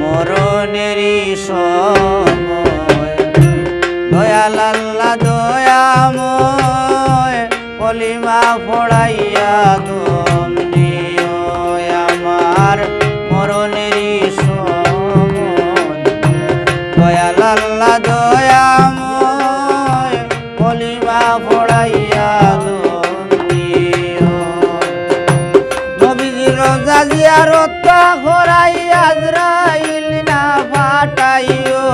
মরণেরই সময়। দয়া আল্লাহ দয়াময় কলিমা ফড়াইয়া তুমি আমার মরণেরই সময়। দয়াল আল্লাহ রোজা জিয়ারত হরাই আজরাইল না ফাটাইও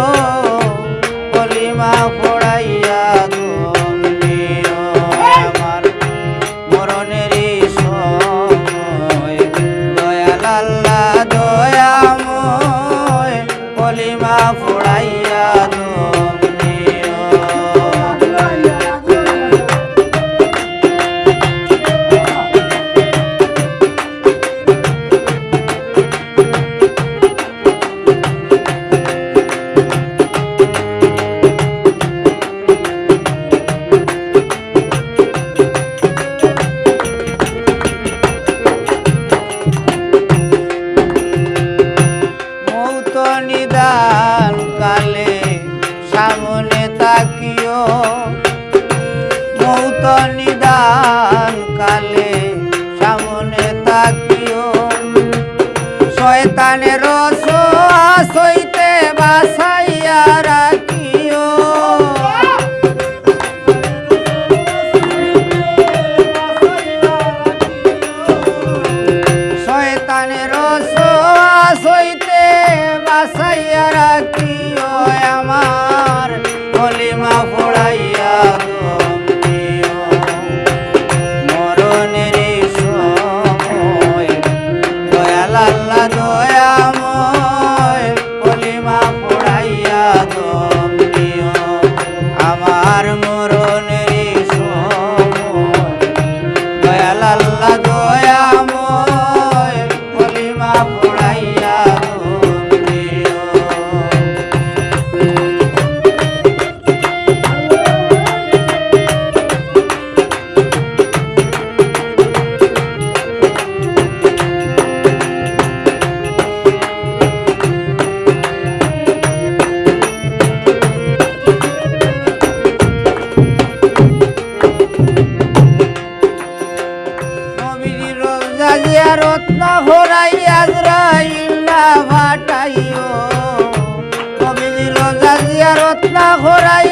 সামনে তাকিও। মৌত নিদান কালে সামনে তাকিও। শয়তানের রত্না ঘোরাই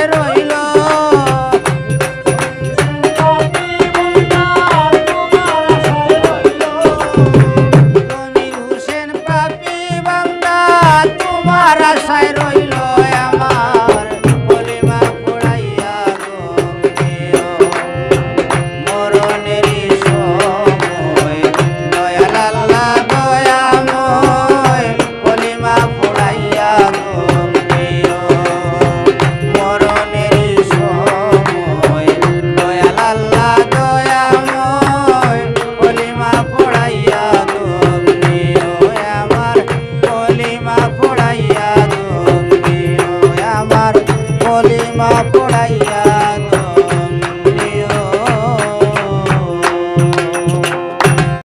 ஆத்மா புனையா